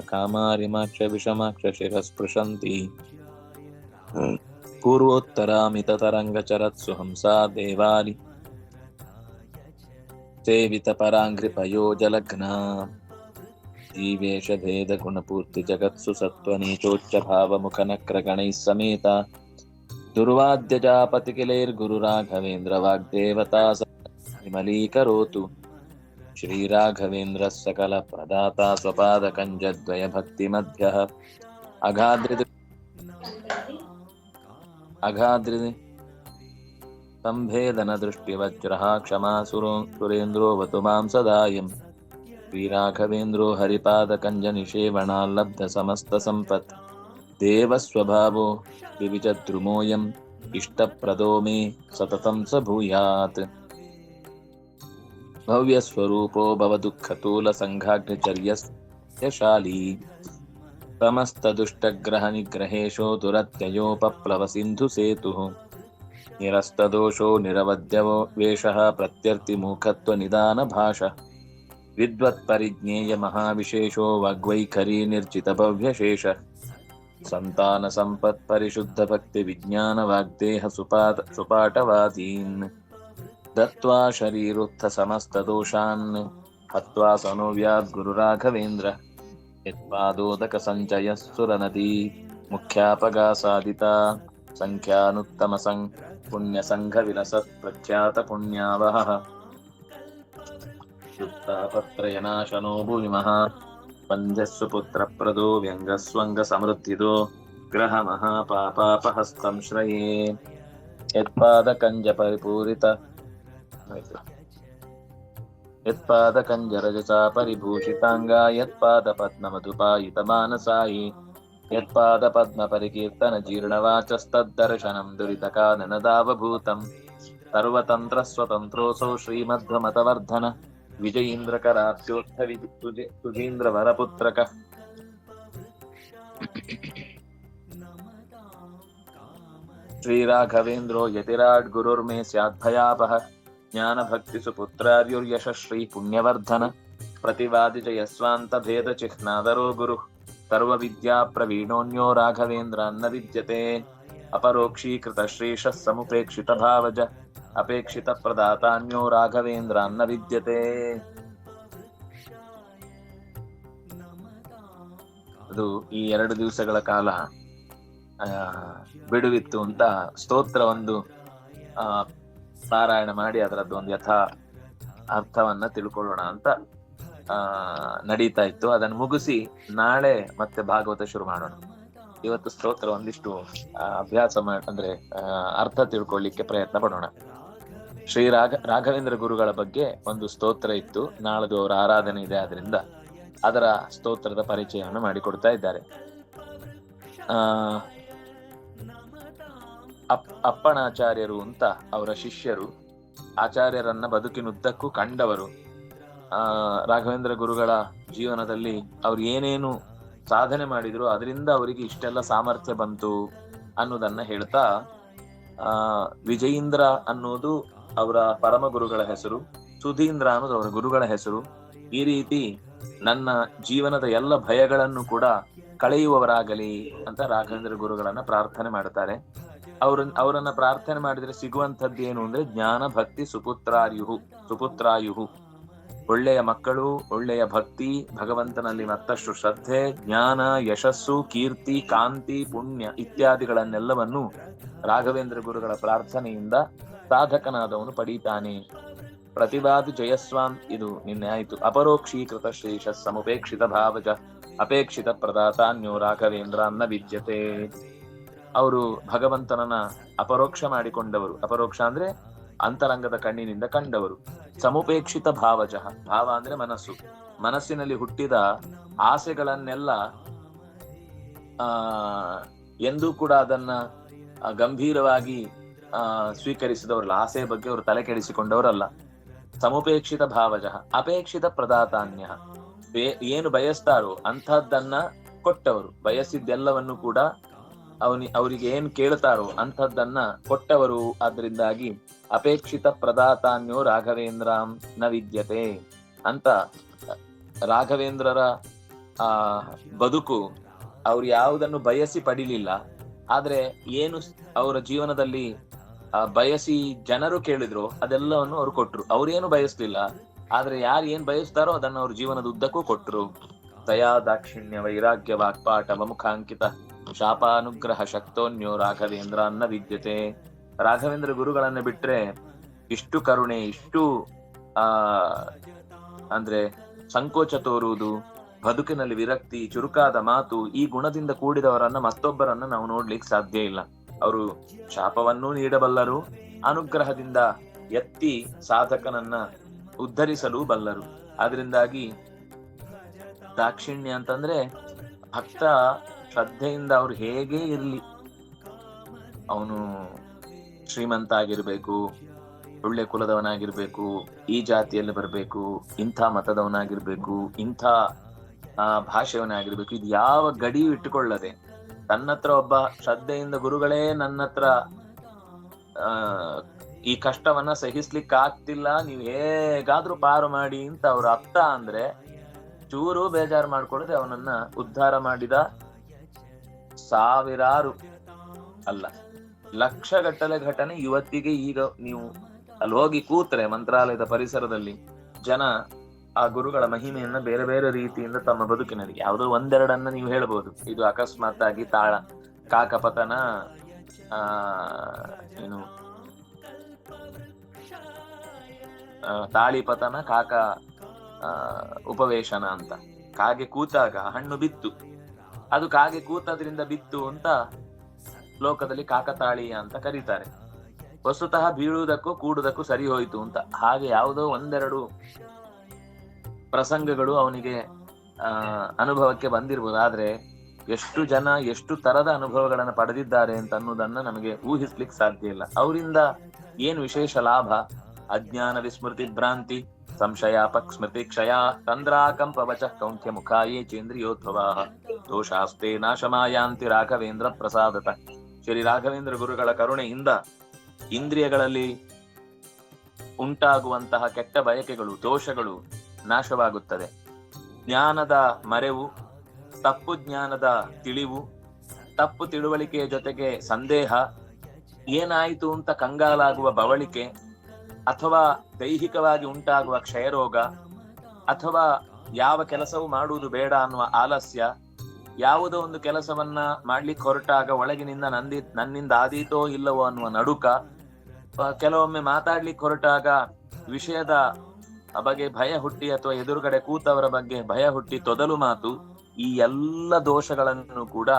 कामारिमाक्ष विषमाक्ष शिरस्पृशन्ति पूर्वोत्तरामिततरङ्गचरत्सु हंसा देवानि। सेवितपराङ्घ्रिपयो जलघ्ना जीवेशभेदगुणपूर्तिजगत्सु सत्त्वनीचोच्चभावमुखनक्रगणैः समेता। दुर्वाद्यजापतिकिलैर्गुरुराघवेन्द्रवाग्देवता विमलीकरोतु श्रीराघवेन्द्रः सकलप्रदाता स्वपादकञ्जद्वयभक्तिमध्यः अगाद्रिदि अगाद्रिदि सम्भेदनदृष्टिवज्रः क्षमा सुरो सुरेन्द्रोऽवतु मां सदायम् श्रीराघवेन्द्रो हरिपादकञ्जनिषेवणाल्लब्धसमस्तसम्पत् देवस्वभावो विविचद्रुमोऽयम् इष्टप्रदो मे सततं स भूयात् భవ్యస్వరూపో భవదుఃఖతూల సంఘాగ్నిచర్యశాలీ సమస్తదుష్టగ్రహనిగ్రహేషో దురత్యయోపప్లవ సింధు సేతు నిరస్తదోషో నిరవద్యవో వేష ప్రత్యర్థిమూఖత్వ నిదాన భాష విద్వత్పరిజ్ఞేయ మహావిశేషో వాగ్వైఖరీ నిర్జిత భవ్యశేష సంతాన సంపత్ పరిశుద్ధ భక్తి విజ్ఞాన వాగ్దేహ సుపాట సుపాటవాదీన్ दत्त्वा शरीरोत्थसमस्तदोषान् हत्वा सनोव्याद्गुरुराघवेन्द्र यत्पादोदकसञ्चयः सुरनदी मुख्यापगासादिता सङ्ख्यानुत्तमसङ् पुण्यसङ्घविलसत्प्रख्यातपुण्यावहः सुप्तापत्रयनाशनो भूमिमः पञ्जस्सु पुत्रप्रदो व्यङ्गस्वङ्गसमृद्धिदो ग्रहमहापापापहस्तं श्रये यत्पादकञ्जपरिपूरित यत्पादकञ्जरजसा परिभूषिताङ्गा यत्पादपद्ममधुपायितमानसायि यत्पादपद्मपरिकीर्तनजीर्णवाचस्तद्दर्शनं दुरितकाननदावभूतम् सर्वतन्त्रस्वतन्त्रोऽसौ श्रीमध्वमतवर्धन विजयीन्द्रकराब्जोत्थ तुजीन्द्रवरपुत्रकः। श्रीराघवेन्द्रो यतिराट् गुरुर्मे स्याद्भयापः ಜ್ಞಾನಭಕ್ತಿ ಸುಪುತ್ರಾರ್ಯುರ್ಯಶಶ್ರೀ ಪುಣ್ಯವರ್ಧನ ಪ್ರತಿವಾದಿ ಜಯಸ್ವಾಂತ ಭೇದ ಚಿಹ್ನಾದರೋ ಗುರು. ಸರ್ವವಿದ್ಯಾ ಪ್ರವೀಣೋನ್ಯೋ ರಾಘವೇಂದ್ರ ಅನ್ನ ವಿದ್ಯತೆ ಅಪರೋಕ್ಷೀಕೃತ ಶ್ರೇಷಃ ಸಮುಪೇಕ್ಷಿತ ಭಾವಜ ಅಪೇಕ್ಷಿತ ಪ್ರದಾತಾನ್ಯೋ ರಾಘವೇಂದ್ರ ಅನ್ನ ವಿದ್ಯತೆ ಅದು ಈ ಎರಡು ದಿವಸಗಳ ಕಾಲ ಬಿಡುವಿತ್ತು ಅಂತ ಸ್ತೋತ್ರ ಒಂದು ಆ ಪಾರಾಯಣ ಮಾಡಿ ಅದರದ್ದು ಒಂದು ಯಥಾ ಅರ್ಥವನ್ನ ತಿಳ್ಕೊಳ್ಳೋಣ ಅಂತ, ಆ, ನಡೀತಾ ಇತ್ತು. ಅದನ್ನು ಮುಗಿಸಿ ನಾಳೆ ಮತ್ತೆ ಭಾಗವತ ಶುರು ಮಾಡೋಣ. ಇವತ್ತು ಸ್ತೋತ್ರ ಒಂದಿಷ್ಟು ಅಭ್ಯಾಸ ಅಂದ್ರೆ ಅರ್ಥ ತಿಳ್ಕೊಳ್ಳಿಕ್ಕೆ ಪ್ರಯತ್ನ ಪಡೋಣ. ಶ್ರೀ ರಾಘ, ರಾಘವೇಂದ್ರ ಗುರುಗಳ ಬಗ್ಗೆ ಒಂದು ಸ್ತೋತ್ರ ಇತ್ತು. ನಾಳದು ಅವರ ಆರಾಧನೆ ಇದೆ ಆದ್ರಿಂದ ಅದರ ಸ್ತೋತ್ರದ ಪರಿಚಯವನ್ನು ಮಾಡಿಕೊಡ್ತಾ ಇದ್ದಾರೆ. ಆ ಅಪ್, ಅಪ್ಪಣಾಚಾರ್ಯರು ಅಂತ ಅವರ ಶಿಷ್ಯರು ಆಚಾರ್ಯರನ್ನ ಬದುಕಿನುದ್ದಕ್ಕೂ ಕಂಡವರು. ಆ, ರಾಘವೇಂದ್ರ ಗುರುಗಳ ಜೀವನದಲ್ಲಿ ಅವ್ರು ಏನೇನು ಸಾಧನೆ ಮಾಡಿದ್ರು, ಅದರಿಂದ ಅವರಿಗೆ ಇಷ್ಟೆಲ್ಲ ಸಾಮರ್ಥ್ಯ ಬಂತು ಅನ್ನೋದನ್ನ ಹೇಳ್ತಾ, ಆ, ವಿಜಯೀಂದ್ರ ಅನ್ನೋದು ಅವರ ಪರಮ ಗುರುಗಳ ಹೆಸರು, ಸುಧೀಂದ್ರ ಅನ್ನೋದು ಅವರ ಗುರುಗಳ ಹೆಸರು. ಈ ರೀತಿ ನನ್ನ ಜೀವನದ ಎಲ್ಲ ಭಯಗಳನ್ನು ಕೂಡ ಕಳೆಯುವವರಾಗಲಿ ಅಂತ ರಾಘವೇಂದ್ರ ಗುರುಗಳನ್ನ ಪ್ರಾರ್ಥನೆ ಮಾಡ್ತಾರೆ. ಅವ್ರ ಅವರನ್ನ ಪ್ರಾರ್ಥನೆ ಮಾಡಿದ್ರೆ ಸಿಗುವಂತದ್ದು ಏನು ಅಂದ್ರೆ ಜ್ಞಾನ ಭಕ್ತಿ ಸುಪುತ್ರಾಯುಹು ಸುಪುತ್ರಾಯುಹು. ಒಳ್ಳೆಯ ಮಕ್ಕಳು, ಒಳ್ಳೆಯ ಭಕ್ತಿ, ಭಗವಂತನಲ್ಲಿ ಮತ್ತಷ್ಟು ಶ್ರದ್ಧೆ, ಜ್ಞಾನ, ಯಶಸ್ಸು, ಕೀರ್ತಿ, ಕಾಂತಿ, ಪುಣ್ಯ ಇತ್ಯಾದಿಗಳನ್ನೆಲ್ಲವನ್ನು ರಾಘವೇಂದ್ರ ಗುರುಗಳ ಪ್ರಾರ್ಥನೆಯಿಂದ ಸಾಧಕನಾದವನು ಪಡೀತಾನೆ. ಪ್ರತಿವಾದಿ ಜಯಸ್ವಾಮ್ ಇದು ನಿನ್ನೆ ಆಯಿತು. ಅಪರೋಕ್ಷೀಕೃತ ಶ್ರೇಷ ಸಮುಪೇಕ್ಷಿತ ಭಾವಜ, ಅಪೇಕ್ಷಿತ ಪ್ರದಾತಾನ್ಯೋ ರಾಘವೇಂದ್ರ, ಅನ್ನ ವಿದ್ಯತೆ. ಅವರು ಭಗವಂತನನ್ನ ಅಪರೋಕ್ಷ ಮಾಡಿಕೊಂಡವರು. ಅಪರೋಕ್ಷ ಅಂದ್ರೆ ಅಂತರಂಗದ ಕಣ್ಣಿನಿಂದ ಕಂಡವರು. ಸಮುಪೇಕ್ಷಿತ ಭಾವಜಃ. ಭಾವ ಅಂದ್ರೆ ಮನಸ್ಸು. ಮನಸ್ಸಿನಲ್ಲಿ ಹುಟ್ಟಿದ ಆಸೆಗಳನ್ನೆಲ್ಲ, ಆ, ಎಂದೂ ಕೂಡ ಅದನ್ನ ಗಂಭೀರವಾಗಿ, ಆ, ಸ್ವೀಕರಿಸಿದವರಲ್ಲ. ಆಸೆ ಬಗ್ಗೆ ಅವರು ತಲೆ ಕೆಡಿಸಿಕೊಂಡವರಲ್ಲ. ಸಮುಪೇಕ್ಷಿತ ಭಾವಜಃ. ಅಪೇಕ್ಷಿತ ಪ್ರದಾತಾನ್ಯ. ಏನು ಬಯಸ್ತಾರೋ ಅಂಥದ್ದನ್ನ ಕೊಟ್ಟವರು. ಬಯಸಿದ್ದೆಲ್ಲವನ್ನು ಕೂಡ ಅವನಿ, ಅವರಿಗೆ ಏನ್ ಕೇಳ್ತಾರೋ ಅಂಥದ್ದನ್ನ ಕೊಟ್ಟವರು ಆದ್ರಿಂದಾಗಿ ಅಪೇಕ್ಷಿತ ಪ್ರದಾತಾನ್ಯೋ ರಾಘವೇಂದ್ರ ನ ವಿದ್ಯತೆ ಅಂತ ರಾಘವೇಂದ್ರರ ಆ ಬದುಕು ಅವ್ರು ಯಾವುದನ್ನು ಬಯಸಿ ಪಡಿಲಿಲ್ಲ. ಆದ್ರೆ ಏನು ಅವರ ಜೀವನದಲ್ಲಿ ಬಯಸಿ ಜನರು ಕೇಳಿದ್ರು, ಅದೆಲ್ಲವನ್ನು ಅವ್ರು ಕೊಟ್ರು. ಅವ್ರೇನು ಬಯಸ್ಲಿಲ್ಲ, ಆದ್ರೆ ಯಾರು ಏನ್ ಬಯಸ್ತಾರೋ ಅದನ್ನ ಅವ್ರ ಜೀವನದ ಉದ್ದಕ್ಕೂ ಕೊಟ್ರು. ದಯಾ ದಾಕ್ಷಿಣ್ಯ ವೈರಾಗ್ಯ ವಾಕ್ಪಾಟ ಮುಖಾಂಕಿತ ಶಾಪಾನುಗ್ರಹ ಶಕ್ತೋನ್ಯೋ ರಾಘವೇಂದ್ರ ಅನ್ನ ವಿದ್ಯತೆ. ರಾಘವೇಂದ್ರ ಗುರುಗಳನ್ನ ಬಿಟ್ರೆ ಇಷ್ಟು ಕರುಣೆ, ಇಷ್ಟು, ಆ, ಅಂದ್ರೆ ಸಂಕೋಚ ತೋರುವುದು, ಬದುಕಿನಲ್ಲಿ ವಿರಕ್ತಿ, ಚುರುಕಾದ ಮಾತು ಈ ಗುಣದಿಂದ ಕೂಡಿದವರನ್ನ ಮತ್ತೊಬ್ಬರನ್ನ ನಾವು ನೋಡ್ಲಿಕ್ಕೆ ಸಾಧ್ಯ ಇಲ್ಲ. ಅವರು ಶಾಪವನ್ನೂ ನೀಡಬಲ್ಲರು, ಅನುಗ್ರಹದಿಂದ ಎತ್ತಿ ಸಾಧಕನನ್ನ ಉದ್ಧರಿಸಲು ಬಲ್ಲರು. ಆದ್ರಿಂದಾಗಿ ದಾಕ್ಷಿಣ್ಯ ಅಂತಂದ್ರೆ ಭಕ್ತ ಶ್ರದ್ಧೆಯಿಂದ ಅವ್ರು ಹೇಗೆ ಇರಲಿ. ಅವನು ಶ್ರೀಮಂತ ಆಗಿರಬೇಕು ಒಳ್ಳೆ ಕುಲದವನಾಗಿರ್ಬೇಕು, ಈ ಜಾತಿಯಲ್ಲಿ ಬರಬೇಕು, ಇಂಥ ಮತದವನಾಗಿರ್ಬೇಕು, ಇಂಥ ಭಾಷೆಯವನಾಗಿರ್ಬೇಕು. ಇದು ಯಾವ ಗಡಿಯೂ ಇಟ್ಟುಕೊಳ್ಳದೆ ತನ್ನತ್ರ ಒಬ್ಬ ಶ್ರದ್ಧೆಯಿಂದ ಗುರುಗಳೇ ನನ್ನ ಹತ್ರ, ಆ, ಈ ಕಷ್ಟವನ್ನ ಸಹಿಸ್ಲಿಕ್ಕೆ ಆಗ್ತಿಲ್ಲ ನೀವು ಹೇಗಾದ್ರೂ ಪಾರು ಮಾಡಿ ಅಂತ ಅವ್ರ ಅರ್ಥ ಅಂದ್ರೆ ಚೂರು ಬೇಜಾರು ಮಾಡ್ಕೊಳ್ಳದೆ ಅವನನ್ನ ಉದ್ಧಾರ ಮಾಡಿದ ಸಾವಿರಾರು ಅಲ್ಲ, ಲಕ್ಷಗಟ್ಟಲೆ ಘಟನೆ ಇವತ್ತಿಗೆ ಈಗ ನೀವು ಅಲ್ಲಿ ಹೋಗಿ ಕೂತ್ರೆ ಮಂತ್ರಾಲಯದ ಪರಿಸರದಲ್ಲಿ ಜನ ಆ ಗುರುಗಳ ಮಹಿಮೆಯನ್ನ ಬೇರೆ ಬೇರೆ ರೀತಿಯಿಂದ ತಮ್ಮ ಬದುಕಿನಲ್ಲಿ, ಯಾವುದೋ ಒಂದೆರಡನ್ನ ನೀವು ಹೇಳ್ಬೋದು. ಇದು ಅಕಸ್ಮಾತ್ ಆಗಿ ತಾಳ, ಕಾಕಪತನ, ಆ, ಏನು ತಾಳಿ ತಾಳಿಪತನ, ಕಾಕ ಉಪವೇಶನ ಅಂತ. ಕಾಗೆ ಕೂತಾಗ ಹಣ್ಣು ಬಿತ್ತು. ಅದು ಕಾಗೆ ಕೂತದ್ರಿಂದ ಬಿತ್ತು ಅಂತ ಲೋಕದಲ್ಲಿ ಕಾಕತಾಳೀಯ ಅಂತ ಕರೀತಾರೆ. ವಸ್ತುತಃ ಬೀಳುವುದಕ್ಕೂ ಕೂಡುವುದಕ್ಕೂ ಸರಿ ಹೋಯಿತು ಅಂತ. ಹಾಗೆ ಯಾವುದೋ ಒಂದೆರಡು ಪ್ರಸಂಗಗಳು ಅವನಿಗೆ ಅನುಭವಕ್ಕೆ ಬಂದಿರ್ಬೋದು ಆದ್ರೆ ಎಷ್ಟು ಜನ, ಎಷ್ಟು ತರದ ಅನುಭವಗಳನ್ನು ಪಡೆದಿದ್ದಾರೆ ಅಂತ ಅನ್ನೋದನ್ನ ನಮಗೆ ಊಹಿಸ್ಲಿಕ್ಕೆ ಸಾಧ್ಯ ಇಲ್ಲ. ಅವರಿಂದ ಏನ್ ವಿಶೇಷ ಲಾಭ? ಅಜ್ಞಾನ, ವಿಸ್ಮೃತಿ, ಭ್ರಾಂತಿ ತಂದ್ರಾಕಂಪವಚ ವಚ ಕೌಂಠ್ಯ ಮುಖಾಯೇ ಚೇಂದ್ರಿಯೋದ್ಭವಾ ದೋಷಾಸ್ತೆ ನಾಶಮಾಯಾಂತಿ ರಾಘವೇಂದ್ರ ಪ್ರಸಾದತ ಶ್ರೀ ರಾಘವೇಂದ್ರ ಗುರುಗಳ ಕರುಣೆಯಿಂದ ಇಂದ್ರಿಯಗಳಲ್ಲಿ ಉಂಟಾಗುವಂತಹ ಕೆಟ್ಟ ಬಯಕೆಗಳು, ದೋಷಗಳು ನಾಶವಾಗುತ್ತದೆ. ಜ್ಞಾನದ ಮರೆವು, ತಪ್ಪು ಜ್ಞಾನದ ತಿಳಿವು, ತಪ್ಪು ತಿಳುವಳಿಕೆಯ ಜೊತೆಗೆ ಸಂದೇಹ, ಏನಾಯಿತು ಅಂತ ಕಂಗಾಲಾಗುವ ಬವಳಿಕೆ ಅಥವಾ ದೈಹಿಕವಾಗಿ ಉಂಟಾಗುವ ಕ್ಷಯರೋಗ, ಅಥವಾ ಯಾವ ಕೆಲಸವೂ ಮಾಡುವುದು ಬೇಡ ಅನ್ನುವ ಆಲಸ್ಯ, ಯಾವುದೋ ಒಂದು ಕೆಲಸವನ್ನ ಮಾಡ್ಲಿಕ್ಕೆ ಹೊರಟಾಗ ಒಳಗಿನಿಂದ ನಂದಿ, ನನ್ನಿಂದ ಆದೀತೋ ಇಲ್ಲವೋ ಅನ್ನುವ ನಡುಕ ಕೆಲವೊಮ್ಮೆ ಮಾತಾಡ್ಲಿಕ್ಕೆ ಹೊರಟಾಗ ವಿಷಯದ ಬಗ್ಗೆ ಭಯ ಹುಟ್ಟಿ ಅಥವಾ ಎದುರುಗಡೆ ಕೂತವರ ಬಗ್ಗೆ ಭಯ ಹುಟ್ಟಿ ತೊದಲು ಮಾತು, ಈ ಎಲ್ಲ ದೋಷಗಳನ್ನು ಕೂಡ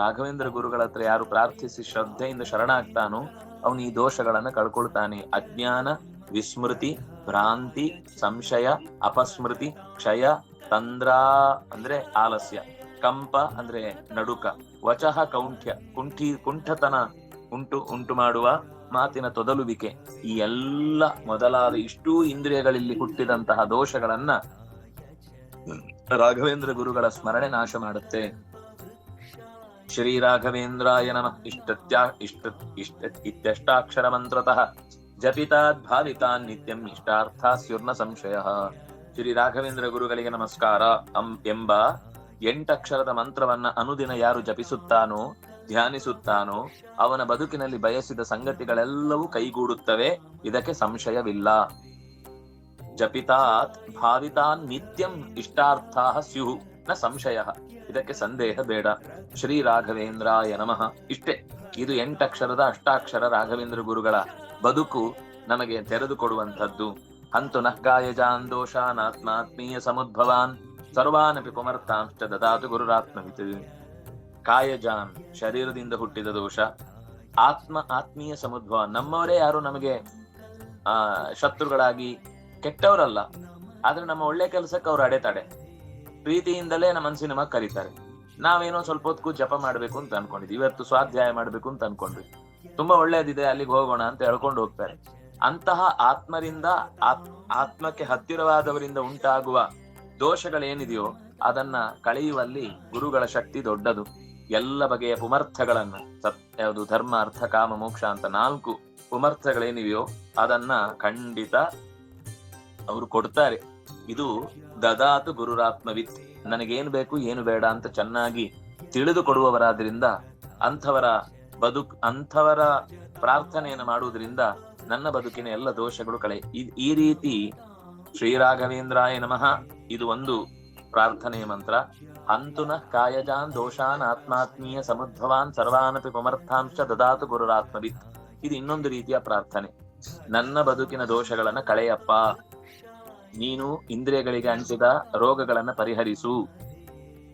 ರಾಘವೇಂದ್ರ ಗುರುಗಳ ಹತ್ರ ಯಾರು ಪ್ರಾರ್ಥಿಸಿ ಶ್ರದ್ಧೆಯಿಂದ ಶರಣಾಗ್ತಾನೋ ಅವನು ಈ ದೋಷಗಳನ್ನ ಕಳ್ಕೊಳ್ತಾನೆ. ಅಜ್ಞಾನ, ವಿಸ್ಮೃತಿ, ಭ್ರಾಂತಿ, ಸಂಶಯ, ಅಪಸ್ಮೃತಿ, ಕ್ಷಯ, ತಂದ್ರ ಅಂದ್ರೆ ಆಲಸ್ಯ, ಕಂಪ ಅಂದ್ರೆ ನಡುಕ, ವಚಃ ಕೌಂಠ್ಯ ಕುಂಠಿ ಕುಂಠತನ ಉಂಟು ಉಂಟು ಮಾಡುವ ಮಾತಿನ ತೊದಲುವಿಕೆ. ಈ ಎಲ್ಲ ಮೊದಲಾದ ಇಷ್ಟೂ ಇಂದ್ರಿಯಗಳಲ್ಲಿ ಹುಟ್ಟಿದಂತಹ ದೋಷಗಳನ್ನ ರಾಘವೇಂದ್ರ ಗುರುಗಳ ಸ್ಮರಣೆ ನಾಶ ಮಾಡುತ್ತೆ. ಶ್ರೀ ರಾಘವೇಂದ್ರಾಯ ನಮಃ ಇಷ್ಟತ್ಯಾ ಇಷ್ಟ ಇಷ್ಟ ಇತ್ಯಷ್ಟಾಕ್ಷರ ಮಂತ್ರತಃ ಜಪಿತಾದ್ ಭಾವಿತಾನ್ ನಿತ್ಯಂ ಇಷ್ಟಾರ್ಥ ಸ್ಯುರ್ನ ಸಂಶಯ ಶ್ರೀ ರಾಘವೇಂದ್ರ ಗುರುಗಳಿಗೆ ನಮಸ್ಕಾರ। ಅಂ ಎಂಬ ಎಂಟಕ್ಷರದ ಮಂತ್ರವನ್ನ ಅನುದಿನ ಯಾರು ಜಪಿಸುತ್ತಾನೋ, ಧ್ಯಾನಿಸುತ್ತಾನೋ, ಅವನ ಬದುಕಿನಲ್ಲಿ ಬಯಸಿದ ಸಂಗತಿಗಳೆಲ್ಲವೂ ಕೈಗೂಡುತ್ತವೆ, ಇದಕ್ಕೆ ಸಂಶಯವಿಲ್ಲ. ಜಪಿತಾತ್ ಭಾವಿತಾನ್ ನಿತ್ಯಂ ಇಷ್ಟಾರ್ಥ ಸ್ಯು ನ ಸಂಶಯ. ಇದಕ್ಕೆ ಸಂದೇಹ ಬೇಡ. ಶ್ರೀ ರಾಘವೇಂದ್ರಾಯ ನಮಃ. ಇಷ್ಟೇ. ಇದು ಎಂಟಕ್ಷರದ ಅಷ್ಟಾಕ್ಷರ ರಾಘವೇಂದ್ರ ಗುರುಗಳ ಬದುಕು ನಮಗೆ ತೆರೆದುಕೊಡುವಂಥದ್ದು ಹಂತು ನಃ ಕಾಯಜಾನ್ ದೋಷಾನಾತ್ಮಾತ್ಮೀಯ ಸಮುದ್ಭವಾನ್ ಸರ್ವಾನಪಿ ಪುಮರ್ಥಾಂಶ ದದಾತು ಗುರುರಾತ್ಮವಿತು. ಕಾಯಜಾನ್ ಶರೀರದಿಂದ ಹುಟ್ಟಿದ ದೋಷ. ಆತ್ಮ ಆತ್ಮೀಯ ಸಮುದ್ಭವ ನಮ್ಮವರೇ ಯಾರು? ನಮಗೆ, ಆ, ಶತ್ರುಗಳಾಗಿ ಕೆಟ್ಟವರಲ್ಲ. ಆದ್ರೆ ನಮ್ಮ ಒಳ್ಳೆ ಕೆಲಸಕ್ಕೆ ಅವ್ರು ಅಡೆತಡೆ. ಪ್ರೀತಿಯಿಂದಲೇ ನಮ್ಮ ಮನಸ್ಸಿನ ಮಗ ಕರೀತಾರೆ. ನಾವೇನೋ ಸ್ವಲ್ಪ ಹೊತ್ತು ಜಪ ಮಾಡ್ಬೇಕು ಅಂತ ಅನ್ಕೊಂಡಿದ್ವಿ. ಇವತ್ತು ಸ್ವಾಧ್ಯಾಯ ಮಾಡ್ಬೇಕು ಅಂತ ಅನ್ಕೊಂಡ್ವಿ. ತುಂಬಾ ಒಳ್ಳೇದಿದೆ, ಅಲ್ಲಿಗೆ ಹೋಗೋಣ ಅಂತ ಹೇಳ್ಕೊಂಡು ಹೋಗ್ತಾರೆ. ಅಂತಹ ಆತ್ಮರಿಂದ, ಆತ್- ಆತ್ಮಕ್ಕೆ ಹತ್ತಿರವಾದವರಿಂದ ಉಂಟಾಗುವ ದೋಷಗಳೇನಿದೆಯೋ ಅದನ್ನ ಕಳೆಯುವಲ್ಲಿ ಗುರುಗಳ ಶಕ್ತಿ ದೊಡ್ಡದು. ಎಲ್ಲ ಬಗೆಯ ಪುಮರ್ಥಗಳನ್ನ, ಸತ್, ಯಾವುದು ಧರ್ಮ, ಅರ್ಥ, ಕಾಮ, ಮೋಕ್ಷ ಅಂತ ನಾಲ್ಕು ಪುಮರ್ಥಗಳೇನಿವೆಯೋ ಅದನ್ನ ಖಂಡಿತ ಅವರು ಕೊಡ್ತಾರೆ. ಇದು ದದಾತು ಗುರುರಾತ್ಮವಿತ್. ನನಗೇನು ಬೇಕು ಏನು ಬೇಡ ಅಂತ ಚೆನ್ನಾಗಿ ತಿಳಿದುಕೊಡುವವರಾದ್ರಿಂದ ಅಂಥವರ ಬದುಕ್, ಅಂಥವರ ಪ್ರಾರ್ಥನೆಯನ್ನು ಮಾಡುವುದರಿಂದ ನನ್ನ ಬದುಕಿನ ಎಲ್ಲ ದೋಷಗಳು ಕಳೆ. ಈ ರೀತಿ ಶ್ರೀರಾಘವೇಂದ್ರಾಯ ನಮಃ. ಇದು ಒಂದು ಪ್ರಾರ್ಥನೆಯ ಮಂತ್ರ. ಅಂತುನ ಕಾಯಜಾನ್ ದೋಷಾನ್ ಆತ್ಮಾತ್ಮೀಯ ಸಮೃದ್ಧವಾನ್ ಸರ್ವಾನಪಿ ಪಮರ್ಥಾಂಶ ದದಾತು ಗುರುರಾತ್ಮವಿತ್. ಇದು ಇನ್ನೊಂದು ರೀತಿಯ ಪ್ರಾರ್ಥನೆ. ನನ್ನ ಬದುಕಿನ ದೋಷಗಳನ್ನ ಕಳೆಯಪ್ಪ. ನೀನು ಇಂದ್ರಿಯಗಳಿಗೆ ಅಂಟಿದ ರೋಗಗಳನ್ನ ಪರಿಹರಿಸು.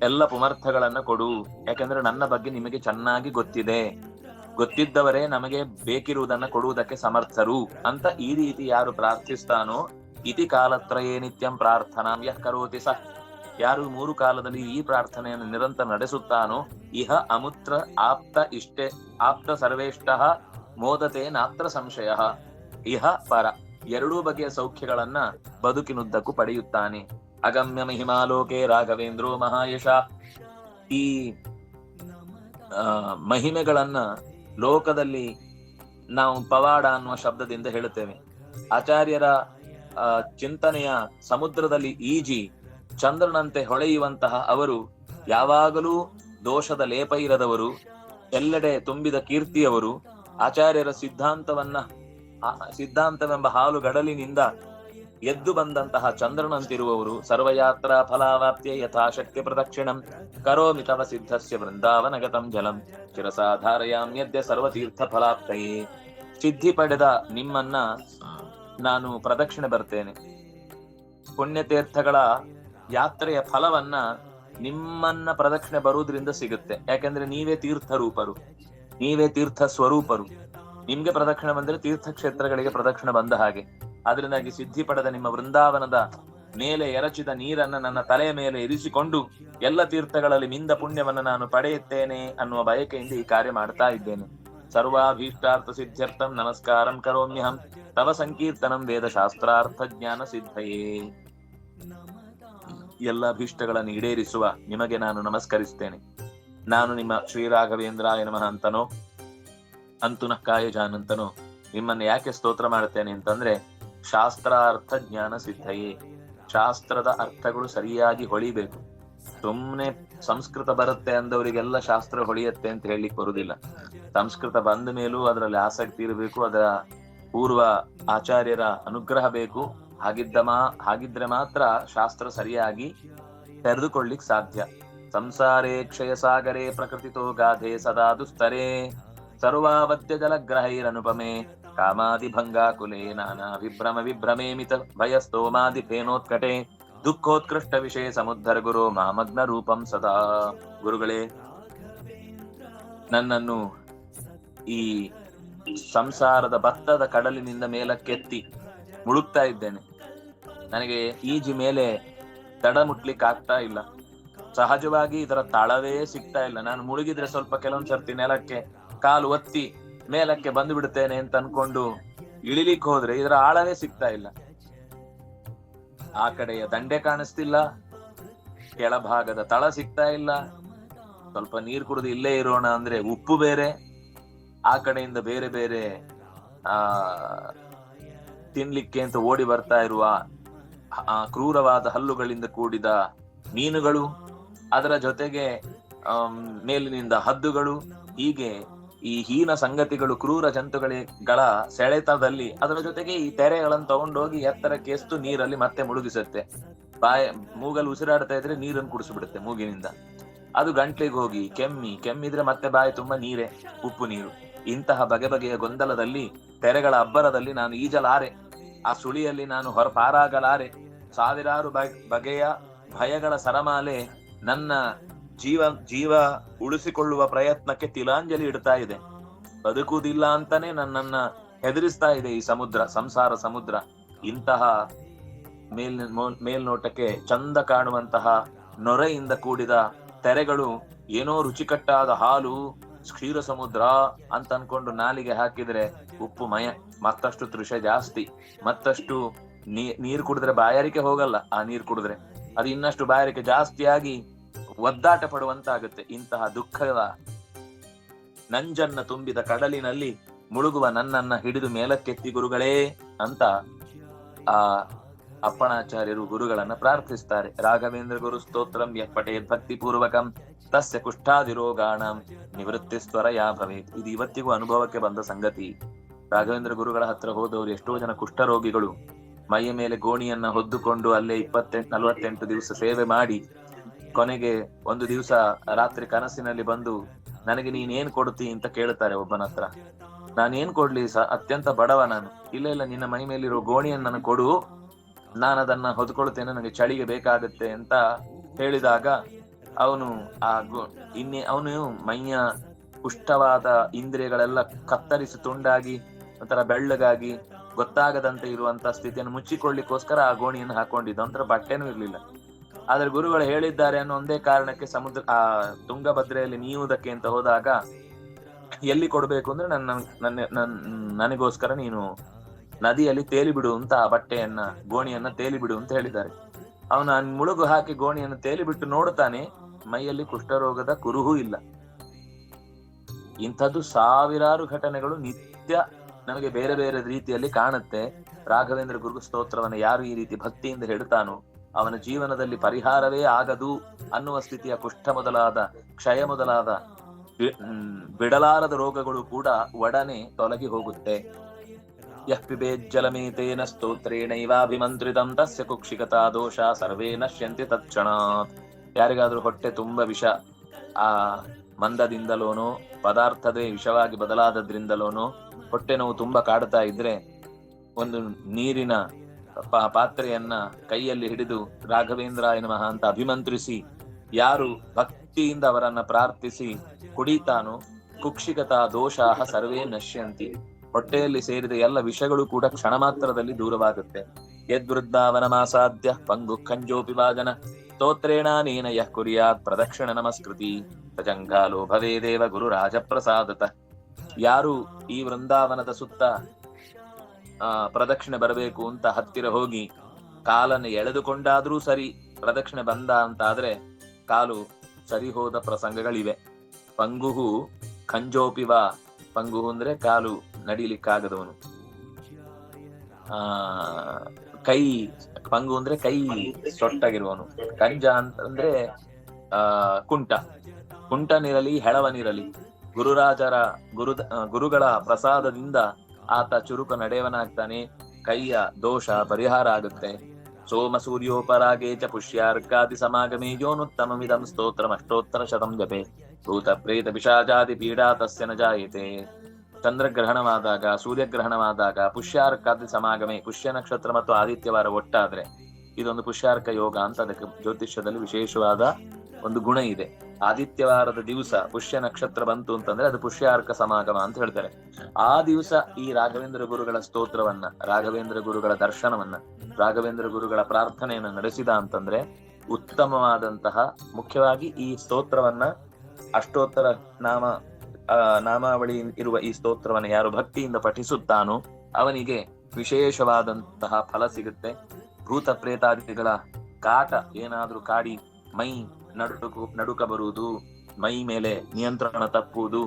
ಎಲ್ಲ ಪುಮರ್ಥಗಳನ್ನ ಕೊಡು. ಯಾಕಂದ್ರೆ ನನ್ನ ಬಗ್ಗೆ ನಿಮಗೆ ಚೆನ್ನಾಗಿ ಗೊತ್ತಿದೆ. ಗೊತ್ತಿದ್ದವರೇ ನಮಗೆ ಬೇಕಿರುವುದನ್ನ ಕೊಡುವುದಕ್ಕೆ ಸಮರ್ಥರು ಅಂತ ಈ ರೀತಿ ಯಾರು ಪ್ರಾರ್ಥಿಸ್ತಾನೋ ಇತಿ ಕಾಲತ್ರಯೇ ನಿತ್ಯಂ ಪ್ರಾರ್ಥನಾ ಯಃ ಕರೋತಿ ಸಹ ಯಾರು ಮೂರು ಕಾಲದಲ್ಲಿ ಈ ಪ್ರಾರ್ಥನೆಯನ್ನು ನಿರಂತರ ನಡೆಸುತ್ತಾನೋ ಇಹ ಅಮುತ್ರ ಆಪ್ತ ಇಷ್ಟೆ, ಆಪ್ತ ಸರ್ವೇಷ್ಟ ಮೋದತೆ ನಾತ್ರ ಸಂಶಯ. ಇಹ ಪರ. ಎರಡೂ ಬಗೆಯ ಸೌಖ್ಯಗಳನ್ನ ಬದುಕಿನುದ್ದಕ್ಕೂ ಪಡೆಯುತ್ತಾನೆ. ಅಗಮ್ಯ ಮಹಿಮಾಲೋಕೆ ರಾಘವೇಂದ್ರೋ ಮಹಾಯಶ. ಈ ಮಹಿಮೆಗಳನ್ನ ಲೋಕದಲ್ಲಿ ನಾವು ಪವಾಡ ಅನ್ನುವ ಶಬ್ದದಿಂದ ಹೇಳುತ್ತೇವೆ. ಆಚಾರ್ಯರ ಚಿಂತನೆಯ ಸಮುದ್ರದಲ್ಲಿ ಈಜಿ ಚಂದ್ರನಂತೆ ಹೊಳೆಯುವಂತಹ ಅವರು ಯಾವಾಗಲೂ ದೋಷದ ಲೇಪ ಇರದವರು, ಎಲ್ಲೆಡೆ ತುಂಬಿದ ಕೀರ್ತಿಯವರು, ಆಚಾರ್ಯರ ಸಿದ್ಧಾಂತವನ್ನ ಸಿದ್ಧಾಂತವೆಂಬ ಹಾಲು ಗಡಲಿನಿಂದ ಎದ್ದು ಬಂದಂತಹ ಚಂದ್ರನಂತಿರುವವರು ಸರ್ವಯಾತ್ರಾ ಫಲಾವಾಪ್ತಿಯ ಯಥಾಶಕ್ತಿ ಪ್ರದಕ್ಷಿಣಂ. ಕರೋಮಿ ತವ ಸಿದ್ಧಸ್ಯ ವೃಂದಾವನಗತಂ ಜಲಂ. ಶಿರಸಾಧಾರಯಾಮ್ಯದ್ಯ ಸರ್ವತೀರ್ಥ ಫಲಾಪ್ತಯೇ ಸಿದ್ಧಿ ಪಡೆದ ನಿಮ್ಮನ್ನ ನಾನು ಪ್ರದಕ್ಷಿಣೆ ಬರ್ತೇನೆ. ಪುಣ್ಯತೀರ್ಥಗಳ ಯಾತ್ರೆಯ ಫಲವನ್ನ ನಿಮ್ಮನ್ನ ಪ್ರದಕ್ಷಿಣೆ ಬರುವುದರಿಂದ ಸಿಗುತ್ತೆ. ಯಾಕಂದ್ರೆ ನೀವೇ ತೀರ್ಥ ರೂಪರು ನೀವೇ ತೀರ್ಥ ಸ್ವರೂಪರು. ನಿಮ್ಗೆ ಪ್ರದಕ್ಷಿಣೆ ಬಂದ್ರೆ ತೀರ್ಥಕ್ಷೇತ್ರಗಳಿಗೆ ಪ್ರದಕ್ಷಿಣೆ ಬಂದ ಹಾಗೆ. ಅದರಿಂದಾಗಿ ಸಿದ್ಧಿ ಪಡೆದ ನಿಮ್ಮ ವೃಂದಾವನದ ಮೇಲೆ ಎರಚಿದ ನೀರನ್ನ ನನ್ನ ತಲೆಯ ಮೇಲೆ ಇರಿಸಿಕೊಂಡು ಎಲ್ಲ ತೀರ್ಥಗಳಲ್ಲಿ ಮಿಂದ ಪುಣ್ಯವನ್ನು ನಾನು ಪಡೆಯುತ್ತೇನೆ ಅನ್ನುವ ಬಯಕೆಯಿಂದ ಈ ಕಾರ್ಯ ಮಾಡ್ತಾ ಇದ್ದೇನೆ. ಸರ್ವಾಭೀಷ್ಟಾರ್ಥ ಸಿದ್ಧ್ಯರ್ಥಂ ನಮಸ್ಕಾರಂ ಕರೋಮ್ಯಹಂ. ತವ ಸಂಕೀರ್ತನಂ ವೇದ ಶಾಸ್ತ್ರಾರ್ಥ ಜ್ಞಾನ ಸಿದ್ಧಯೇ. ಎಲ್ಲ ಅಭೀಷ್ಟಗಳನ್ನು ಈಡೇರಿಸುವ ನಿಮಗೆ ನಾನು ನಮಸ್ಕರಿಸ್ತೇನೆ. ನಾನು ನಿಮ್ಮ ಶ್ರೀರಾಘವೇಂದ್ರ ನಮಃ ಅಂತನೋ. ಅಂತನೋ ನಿಮ್ಮನ್ನ ಯಾಕೆ ಸ್ತೋತ್ರ ಮಾಡ್ತೇನೆ ಅಂತಂದ್ರೆ ಶಾಸ್ತ್ರಾರ್ಥ ಜ್ಞಾನ ಸಿದ್ಧಯೇ. ಶಾಸ್ತ್ರದ ಅರ್ಥಗಳು ಸರಿಯಾಗಿ ಹೊಳಿಬೇಕು. ಸುಮ್ಮನೆ ಸಂಸ್ಕೃತ ಬರುತ್ತೆ ಅಂದವರಿಗೆಲ್ಲ ಶಾಸ್ತ್ರ ಹೊಳಿಯತ್ತೆ ಅಂತ ಹೇಳಲಿಕ್ಕೆ ಬರುದಿಲ್ಲ. ಸಂಸ್ಕೃತ ಬಂದ ಮೇಲೂ ಅದರಲ್ಲಿ ಆಸಕ್ತಿ ಇರಬೇಕು, ಅದರ ಪೂರ್ವ ಆಚಾರ್ಯರ ಅನುಗ್ರಹ ಬೇಕು. ಹಾಗಿದ್ದ ಮಾ, ಹಾಗಿದ್ರೆ ಮಾತ್ರ ಶಾಸ್ತ್ರ ಸರಿಯಾಗಿ ತೆರೆದುಕೊಳ್ಳಿಕ್ ಸಾಧ್ಯ. ಸಂಸಾರೇ ಕ್ಷಯ ಸಾಗರೇ ಪ್ರಕೃತಿತೋ ಗಾಧೆ ಸದಾ ದುಸ್ತರೇ. ಸರ್ವಾವತ್ಯ ಜಲಗ್ರಹೈರನುಪಮೆ ಕಾಮಾದಿ ಭಂಗಾಕುಲೆ ನಾನಾ ವಿಭ್ರಮ ವಿಭ್ರಮೇ ಮಿತ ಭಯಸ್ತೋಮಾದಿ ಫೇನೋತ್ಕಟೆ ದುಃಖೋತ್ಕೃಷ್ಟ ವಿಷಯ ಸಮುದ್ಧರ ಗುರು ಮಾಮಗ್ನ ರೂಪಂ ಸದಾ. ಗುರುಗಳೇ, ನನ್ನನ್ನು ಈ ಸಂಸಾರದ ಭತ್ತದ ಕಡಲಿನಿಂದ ಮೇಲಕ್ಕೆತ್ತಿ ಮುಳುಗ್ತಾ ಇದ್ದೇನೆ. ನನಗೆ ಈಜಿ ಮೇಲೆ ದಡ ಮುಟ್ಲಿಕ್ಕೆ ಆಗ್ತಾ ಇಲ್ಲ. ಸಹಜವಾಗಿ ಇದರ ತಳವೇ ಸಿಗ್ತಾ ಇಲ್ಲ. ನಾನು ಮುಳುಗಿದ್ರೆ ಸ್ವಲ್ಪ ಕೆಲವೊಂದ್ಸರ್ತಿ ನೆಲಕ್ಕೆ ಕಾಲು ಒತ್ತಿ ಮೇಲಕ್ಕೆ ಬಂದು ಬಿಡುತ್ತೇನೆ ಅಂತ ಅನ್ಕೊಂಡು ಇಳಿಲಿಕ್ಕೆ ಹೋದ್ರೆ ಇದರ ಆಳವೇ ಸಿಗ್ತಾ ಇಲ್ಲ. ಆ ಕಡೆಯ ದಂಡೆ ಕಾಣಿಸ್ತಿಲ್ಲ. ಕೆಳಭಾಗದ ತಳ ಸಿಗ್ತಾ ಇಲ್ಲ. ಸ್ವಲ್ಪ ನೀರ್ ಕುಡಿದು ಇಲ್ಲೇ ಇರೋಣ ಅಂದ್ರೆ ಉಪ್ಪು ಬೇರೆ. ಆ ಕಡೆಯಿಂದ ಬೇರೆ ಬೇರೆ, ಆ, ತಿನ್ಲಿಕ್ಕೆ ಅಂತ ಓಡಿ ಬರ್ತಾ ಇರುವ ಕ್ರೂರವಾದ ಹಲ್ಲುಗಳಿಂದ ಕೂಡಿದ ಮೀನುಗಳು, ಅದರ ಜೊತೆಗೆ ಮೇಲಿನಿಂದ ಹದ್ದುಗಳು, ಹೀಗೆ ಈ ಹೀನ ಸಂಗತಿಗಳು, ಕ್ರೂರ ಜಂತುಗಳ ಸೆಳೆತದಲ್ಲಿ ಅದರ ಜೊತೆಗೆ ಈ ತೆರೆಗಳನ್ನು ತಗೊಂಡೋಗಿ ಎತ್ತರಕ್ಕೆ ಎಷ್ಟು ನೀರಲ್ಲಿ ಮತ್ತೆ ಮುಳುಗಿಸುತ್ತೆ. ಬಾಯ, ಮೂಗಲ್ಲಿ ಉಸಿರಾಡ್ತಾ ಇದ್ರೆ ನೀರನ್ನು ಕುಡಿಸ್ಬಿಡುತ್ತೆ ಮೂಗಿನಿಂದ. ಅದು ಗಂಟ್ಲಿಗೆ ಹೋಗಿ, ಕೆಮ್ಮಿ, ಕೆಮ್ಮಿದ್ರೆ ಮತ್ತೆ ಬಾಯಿ ತುಂಬಾ ನೀರೇ, ಉಪ್ಪು ನೀರು. ಇಂತಹ ಬಗೆ ಬಗೆಯ ಗೊಂದಲದಲ್ಲಿ, ತೆರೆಗಳ ಅಬ್ಬರದಲ್ಲಿ ನಾನು ಈಜಲಾರೆ. ಆ ಸುಳಿಯಲ್ಲಿ ನಾನು ಹೊರ ಪಾರಾಗಲಾರೆ. ಸಾವಿರಾರು ಬಗೆಯ ಭಯಗಳ ಸರಮಾಲೆ ನನ್ನ ಜೀವ ಜೀವ ಉಳಿಸಿಕೊಳ್ಳುವ ಪ್ರಯತ್ನಕ್ಕೆ ತಿಲಾಂಜಲಿ ಇಡ್ತಾ ಇದೆ. ಬದುಕುವುದಿಲ್ಲ ಅಂತಾನೆ ನನ್ನನ್ನ ಹೆದರಿಸ್ತಾ ಇದೆ ಈ ಸಮುದ್ರ, ಸಂಸಾರ ಸಮುದ್ರ. ಇಂತಹ ಮೇಲ್ ಮೇಲ್ನೋಟಕ್ಕೆ ಚಂದ ಕಾಣುವಂತಹ ನೊರೆಯಿಂದ ಕೂಡಿದ ತೆರೆಗಳು ಏನೋ ರುಚಿಕಟ್ಟಾದ ಹಾಲು, ಕ್ಷೀರ ಸಮುದ್ರ ಅಂತ ಅನ್ಕೊಂಡು ನಾಲಿಗೆ ಹಾಕಿದ್ರೆ ಉಪ್ಪು ಮಯ, ಮತ್ತಷ್ಟು ತೃಷ ಜಾಸ್ತಿ, ಮತ್ತಷ್ಟು ನೀರ್ ಕುಡಿದ್ರೆ ಬಾಯಾರಿಕೆ ಹೋಗಲ್ಲ. ಆ ನೀರ್ ಕುಡಿದ್ರೆ ಅದು ಇನ್ನಷ್ಟು ಬಾಯಾರಿಕೆ ಜಾಸ್ತಿಯಾಗಿ ಒದ್ದಾಟ ಪಡುವಂತಾಗುತ್ತೆ ಇಂತಹ ದುಃಖದ ನಂಜನ್ನ ತುಂಬಿದ ಕಡಲಿನಲ್ಲಿ ಮುಳುಗುವ ನನ್ನನ್ನ ಹಿಡಿದು ಮೇಲಕ್ಕೆತ್ತಿ ಗುರುಗಳೇ ಅಂತ ಆ ಅಪ್ಪಣಾಚಾರ್ಯರು ಗುರುಗಳನ್ನ ಪ್ರಾರ್ಥಿಸ್ತಾರೆ. ರಾಘವೇಂದ್ರ ಗುರು ಸ್ತೋತ್ರಂ ಯಪ್ಪಟೇ ಭಕ್ತಿಪೂರ್ವಕಂ ಭಕ್ತಿ ಪೂರ್ವಕಂ ತಸ್ಯ ಕುಷ್ಠಾದಿರೋಗಾಣಂ ನಿವೃತ್ತಿ ಸ್ವರ ಯಾ ಭವೇತ್. ಇದು ಇವತ್ತಿಗೂ ಅನುಭವಕ್ಕೆ ಬಂದ ಸಂಗತಿ. ರಾಘವೇಂದ್ರ ಗುರುಗಳ ಹತ್ರ ಹೋದವರು ಎಷ್ಟೋ ಜನ ಕುಷ್ಠರೋಗಿಗಳು ಮೈಯ ಮೇಲೆ ಗೋಣಿಯನ್ನ ಹೊದ್ದುಕೊಂಡು ಅಲ್ಲೇ ಇಪ್ಪತ್ತೆಂಟು ನಲವತ್ತೆಂಟು ದಿವಸ ಸೇವೆ ಮಾಡಿ ಕೊನೆಗೆ ಒಂದು ದಿವಸ ರಾತ್ರಿ ಕನಸಿನಲ್ಲಿ ಬಂದು, ನನಗೆ ನೀನ್ ಏನ್ ಕೊಡ್ತಿ? ಅಂತ ಕೇಳ್ತಾರೆ ಒಬ್ಬನ ಹತ್ರ. ನಾನೇನ್ ಕೊಡ್ಲಿ ಸ, ಅತ್ಯಂತ ಬಡವ ನಾನು. ಇಲ್ಲ ಇಲ್ಲ, ನಿನ್ನ ಮೈ ಮೇಲಿರೋ ಗೋಣಿಯನ್ನು ನನಗೆ ಕೊಡು. ನಾನು ಅದನ್ನ ಹೊದ್ಕೊಳ್ತೇನೆ, ನನಗೆ ಚಳಿಗೆ ಬೇಕಾಗುತ್ತೆ ಅಂತ ಹೇಳಿದಾಗ, ಅವನು ಆ ಗೋ- ಇನ್ನೇ, ಅವನು ಮೈಯ ಪುಷ್ಟವಾದ ಇಂದ್ರಿಯಗಳೆಲ್ಲ ಕತ್ತರಿಸಿ ತುಂಡಾಗಿ, ಒಂಥರ ಬೆಳ್ಳಗಾಗಿ, ಗೊತ್ತಾಗದಂತೆ ಇರುವಂತ ಸ್ಥಿತಿಯನ್ನು ಮುಚ್ಚಿಕೊಳ್ಳಿಕ್ಕೋಸ್ಕರ ಆ ಗೋಣಿಯನ್ನು ಹಾಕೊಂಡಿದ್ದ. ಒಂಥರ ಬಟ್ಟೆನೂ ಇರ್ಲಿಲ್ಲ. ಆದ್ರೆ ಗುರುಗಳು ಹೇಳಿದ್ದಾರೆ ಅನ್ನೋ ಒಂದೇ ಕಾರಣಕ್ಕೆ ಸಮುದ್ರ, ಆ ತುಂಗಭದ್ರೆಯಲ್ಲಿ ನೀವುದಕ್ಕೆ ಅಂತ ಹೋದಾಗ ಎಲ್ಲಿ ಕೊಡ್ಬೇಕು ಅಂದ್ರೆ ನನ್ನ ನನ್ನ, ನನ್- ನನಗೋಸ್ಕರ ನೀನು ನದಿಯಲ್ಲಿ ತೇಲಿ ಬಿಡು ಅಂತ ಆ ಬಟ್ಟೆಯನ್ನ, ಗೋಣಿಯನ್ನ ತೇಲಿ ಬಿಡು ಅಂತ ಹೇಳಿದ್ದಾರೆ. ಅವನು ಮುಳುಗು ಹಾಕಿ ಗೋಣಿಯನ್ನು ತೇಲಿ ಬಿಟ್ಟು ನೋಡ್ತಾನೆ ಮೈಯಲ್ಲಿ ಕುಷ್ಠರೋಗದ ಕುರುಹೂ ಇಲ್ಲ. ಇಂಥದ್ದು ಸಾವಿರಾರು ಘಟನೆಗಳು ನಿತ್ಯ ನಮಗೆ ಬೇರೆ ಬೇರೆ ರೀತಿಯಲ್ಲಿ ಕಾಣುತ್ತೆ. ರಾಘವೇಂದ್ರ ಗುರು ಸ್ತೋತ್ರವನ್ನು ಯಾರು ಈ ರೀತಿ ಭಕ್ತಿಯಿಂದ ಹೇಳ್ತಾನೋ ಅವನ ಜೀವನದಲ್ಲಿ ಪರಿಹಾರವೇ ಆಗದು ಅನ್ನುವ ಸ್ಥಿತಿಯ ಕುಷ್ಠ ಮೊದಲಾದ, ಕ್ಷಯ ಮೊದಲಾದ ಬಿಡಲಾರದ ರೋಗಗಳು ಕೂಡ ಒಡನೆ ತೊಲಗಿ ಹೋಗುತ್ತೆ. ಯಃ ಪಿಬೇಜ್ಜಲಮೇತೇನ ಸ್ತೋತ್ರೇಣೈವಾಭಿಮಂತ್ರಿತಂ, ತಸ್ಯ ಕುಕ್ಷಿಕತಾ ದೋಷ ಸರ್ವೇ ನಶ್ಯಂತಿ ತತ್ಕ್ಷಣಾತ್. ಯಾರಿಗಾದ್ರೂ ಹೊಟ್ಟೆ ತುಂಬ ವಿಷ, ಆ ಮಂದದಿಂದಲೋನೋ ಪದಾರ್ಥದೇ ವಿಷವಾಗಿ ಬದಲಾದದ್ರಿಂದಲೋನು, ಹೊಟ್ಟೆ ನೋವು ತುಂಬಾ ಕಾಡ್ತಾ ಇದ್ರೆ, ಒಂದು ನೀರಿನ ಪಾತ್ರೆಯನ್ನ ಕೈಯಲ್ಲಿ ಹಿಡಿದು ರಾಘವೇಂದ್ರಾಯ ನಮಃ ಅಂತ ಅಭಿಮಂತ್ರಿಸಿ, ಯಾರು ಭಕ್ತಿಯಿಂದ ಅವರನ್ನ ಪ್ರಾರ್ಥಿಸಿ, ಕುಡಿತಾನೋ ಕುಕ್ಷಿಕತಾ ದೋಷಾಹ ಸರ್ವೇ ನಶ್ಯಂತಿ. ಹೊಟ್ಟೆಯಲ್ಲಿ ಸೇರಿದ ಎಲ್ಲ ವಿಷಗಳು ಕೂಡ ಕ್ಷಣ ಮಾತ್ರದಲ್ಲಿ ದೂರವಾಗುತ್ತೆ. ಯದ್ವೃದ್ಧಾವನಮಾಸಾದ್ಯ ಪಂಗು ಖಂಜೋಪಿ ವಾಜನ ಸ್ತೋತ್ರೇಣಾನೇನ ಯಃ ಕುರಿಯಾತ್ ಪ್ರದಕ್ಷಿಣ ನಮಸ್ಕೃತಿ. ಭವೇ ದೇವ ಗುರು ರಾಜಪ್ರಸಾದತ ಯಾರು ಈ ವೃಂದಾವನದ ಸುತ್ತ ಪ್ರದಕ್ಷಿಣೆ ಬರಬೇಕು ಅಂತ ಹತ್ತಿರ ಹೋಗಿ ಕಾಲನ್ನು ಎಳೆದುಕೊಂಡಾದ್ರೂ ಸರಿ, ಪ್ರದಕ್ಷಿಣೆ ಬಂದ ಅಂತ ಆದ್ರೆ ಕಾಲು ಸರಿ ಹೋದ ಪ್ರಸಂಗಗಳಿವೆ. ಪಂಗುಹು ಖಂಜೋಪಿವ ಪಂಗುಹು ಅಂದ್ರೆ ಕಾಲು ನಡಿಲಿಕ್ಕಾಗದವನು. ಆ, ಕೈ, ಪಂಗು ಅಂದ್ರೆ ಕೈ ಸೊಟ್ಟಾಗಿರುವನು ಕಂಜ ಅಂತಂದ್ರೆ ಆ, ಕುಂಟ. ಕುಂಟನಿರಲಿ ಹೆಳವನಿರಲಿ ಗುರುರಾಜರ ಗುರು ಗುರುಗಳ ಪ್ರಸಾದದಿಂದ ಆತ ಚುರುಕು ನಡೆಯವನಾಗ್ತಾನೆ. ಕೈಯ ದೋಷ ಪರಿಹಾರ ಆಗುತ್ತೆ. ಸೋಮ ಸೂರ್ಯೋಪರಾಗೇ ಚ ಪುಷ್ಯಾರ್ಕಾದಿ ಸಮಾಗಮೇ ಯೋನುತ್ತಮಮಿದಂ ಸ್ತೋತ್ರಂ ಅಷ್ಟೋತ್ತರ ಶತಂ ಜಪೆ. ಭೂತ ಪ್ರೇತ ಪಿಶಾಜಾದಿ ಪೀಡಾ ತಸ್ಯ ನ ಜಾಯತೆ. ಚಂದ್ರಗ್ರಹಣವಾದಾಗ, ಸೂರ್ಯಗ್ರಹಣವಾದಾಗ ಪುಷ್ಯಾರ್ಕಾದಿ ಸಮಾಗಮೆ ಪುಷ್ಯ ನಕ್ಷತ್ರ ಮತ್ತು ಆದಿತ್ಯವಾರ ಒಟ್ಟಾದ್ರೆ ಇದೊಂದು ಪುಷ್ಯಾರ್ಕ ಯೋಗ ಅಂತ ಅದಕ್ಕೆ ಜ್ಯೋತಿಷ್ಯದಲ್ಲಿ ವಿಶೇಷವಾದ ಒಂದು ಗುಣ ಇದೆ. ಆದಿತ್ಯವಾರದ ದಿವಸ ಪುಷ್ಯ ನಕ್ಷತ್ರ ಬಂತು ಅಂತಂದ್ರೆ ಅದು ಪುಷ್ಯಾರ್ಕ ಸಮಾಗಮ ಅಂತ ಹೇಳ್ತಾರೆ. ಆ ದಿವಸ ಈ ರಾಘವೇಂದ್ರ ಗುರುಗಳ ಸ್ತೋತ್ರವನ್ನ, ರಾಘವೇಂದ್ರ ಗುರುಗಳ ದರ್ಶನವನ್ನ, ರಾಘವೇಂದ್ರ ಗುರುಗಳ ಪ್ರಾರ್ಥನೆಯನ್ನು ನಡೆಸಿದ ಅಂತಂದ್ರೆ ಉತ್ತಮವಾದಂತಹ ಮುಖ್ಯವಾಗಿ ಈ ಸ್ತೋತ್ರವನ್ನ ಅಷ್ಟೋತ್ತರ ನಾಮ ನಾಮಾವಳಿ ಇರುವ ಈ ಸ್ತೋತ್ರವನ್ನ ಯಾರು ಭಕ್ತಿಯಿಂದ ಪಠಿಸುತ್ತಾನೋ ಅವನಿಗೆ ವಿಶೇಷವಾದಂತಹ ಫಲ ಸಿಗುತ್ತೆ. ಭೂತ ಪ್ರೇತಾದಿಗಳ ಕಾಟ ಏನಾದ್ರೂ ಕಾಡಿ ಮೈ ನಡುಕು ನಡುಕ ಬರುವುದು, ಮೈ ಮೇಲೆ ನಿಯಂತ್ರಣ ತಪ್ಪುವುದು